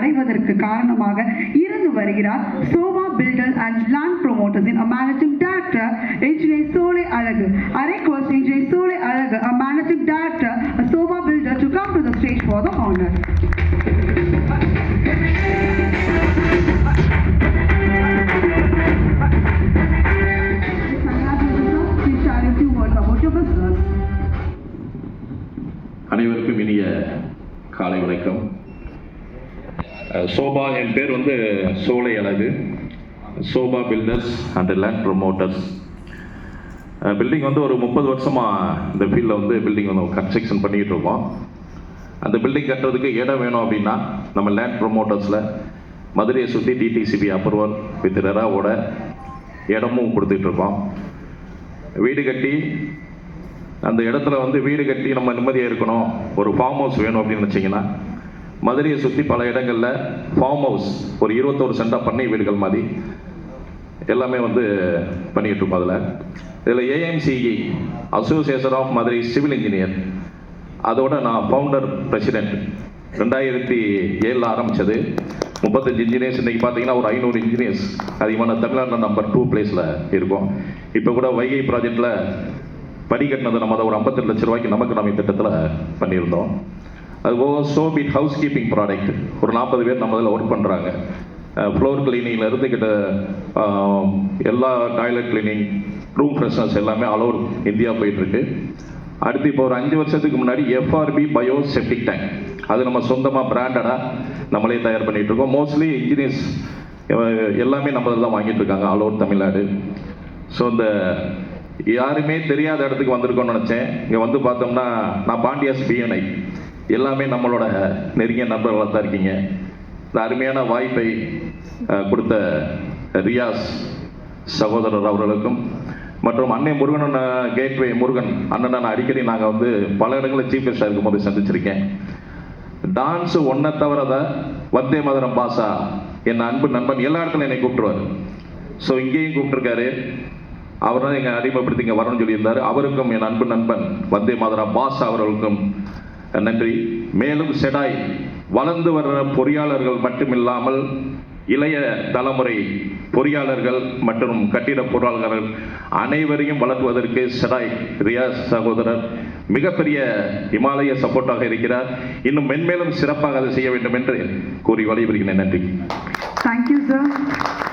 அடைவதற்கு காரணமாக இருந்து வருகிறார் Sobha builder and land ப்ரொமோட்டர்ஸின் managing director engineer Solai Azhagu I request engineer Solai Azhagu uh managing director Sobha builder to come to the stage for the honour அனைவருக்கும் இனிய காலை வணக்கம் sofa என் பேர் வந்து Solai Azhagu. Sobha builders and land promoters building வந்து ஒரு முப்பது வருஷமாக இந்த ஃபீல்டில் வந்து பில்டிங் வந்து கன்ஸ்ட்ரக்ஷன் பண்ணிகிட்டு இருக்கோம். அந்த பில்டிங் கட்டுறதுக்கு இடம் வேணும் அப்படின்னா நம்ம லேண்ட் ப்ரொமோட்டர்ஸில் மதுரையை சுற்றி டிடிசிபி அப்ரூவல் வித் ரெராவோட இடமும் கொடுத்துட்ருக்கோம் வீடு கட்டி அந்த இடத்துல வந்து வீடு கட்டி நம்ம நிம்மதியாக இருக்கணும். ஒரு ஃபார்ம் ஹவுஸ் வேணும் அப்படின்னு வச்சிங்கன்னா மதுரையை சுற்றி பல இடங்களில் ஃபார்ம் ஹவுஸ் ஒரு இருபத்தோரு சென்டா பண்ணை வீடுகள் மாதிரி. எல்லாமே வந்து பண்ணிகிட்டு இருக்கோம் அதில். இதில் AMCE association of Madurai civil engineer அதோட நான் ஃபவுண்டர் பிரசிடென்ட் ரெண்டாயிரத்தி ஏழில் ஆரம்பித்தது முப்பத்தஞ்சு இன்ஜினியர்ஸ் இன்றைக்கி பார்த்தீங்கன்னா ஒரு ஐநூறு இன்ஜினியர்ஸ் அதிகமான தமிழ்நாட்டில் நம்பர் டூ பிளேஸில் இருக்கோம். இப்போ கூட வைகை ப்ராஜெக்டில் படிக்கட்டினது நம்ம அதை ஒரு ஐம்பத்தெட்டு லட்ச ரூபாய்க்கு நமக்கு நம்ம திட்டத்தில் பண்ணியிருந்தோம். அது அதுபோக சோபிட் ஹவுஸ் கீப்பிங் ப்ராடக்ட். ஒரு நாற்பது பேர் நம்ம இதில் ஒர்க் பண்ணுறாங்க ஃப்ளோர் கிளீனிங்கில் இருந்து கிட்ட எல்லா டாய்லெட் கிளீனிங் ரூம் ஃப்ரெஷ்னஸ் எல்லாமே ஆல் இந்தியா போயிட்டுருக்கு. அடுத்து இப்போ ஒரு அஞ்சு வருஷத்துக்கு முன்னாடி எஃப்ஆர்பி பயோ செப்டிக் டேங்க் அது நம்ம சொந்தமாக பிராண்டடாக நம்மளே தயார் பண்ணிகிட்டு இருக்கோம். மோஸ்ட்லி இன்ஜினியர்ஸ் எல்லாமே நம்ம தான் வாங்கிட்டு இருக்காங்க ஆல் ஓவர் தமிழ்நாடு. ஸோ இந்த யாருமே தெரியாத இடத்துக்கு வந்திருக்கோம்னு நினச்சேன். இங்கே வந்து பார்த்தோம்னா நான் பாண்டியாஸ் பிஎன்ஐ எல்லாமே நம்மளோட நெருங்கிய நண்பர்களாக தான் இருக்கீங்க. இந்த அருமையான வாய்ப்பை கொடுத்த ரியாஸ் சகோதரர் அவர்களுக்கும் மற்றும் அன்னை முருகன் கேட்வே முருகன் அண்ணன் நான் அடிக்கடி நாங்கள் வந்து பல இடங்களில் சீஃப் கெஸ்டாக இருக்கும்போது சந்திச்சிருக்கேன். டான்ஸு ஒன்றை தவிரத வந்தே மதுரம் பாசா என் அன்பு நண்பன் எல்லா இடத்துலையும் என்னை கூப்பிட்டுருவார். ஸோ இங்கேயும் கூப்பிட்டுருக்காரு. அவர் தான் எங்கள் அறிமுகப்படுத்தி இங்கே வரணும்னு சொல்லியிருந்தார். அவருக்கும் என் அன்பு நண்பன் வந்தே மாதரா பாஸ் அவர்களுக்கும் நன்றி. மேலும் செடாய் வளர்ந்து வர்ற பொறியாளர்கள் மட்டுமில்லாமல் இளைய தலைமுறை பொறியாளர்கள் மற்றும் கட்டிட பொருளாளர்கள் அனைவரையும் வளர்த்துவதற்கு செடாய் ரியாஸ் சகோதரர் மிகப்பெரிய இமாலய சப்போர்ட்டாக இருக்கிறார். இன்னும் மென்மேலும் சிறப்பாக அதை செய்ய வேண்டும் என்று கூறி வழிபடுகிறேன் நன்றி. Thank you sir.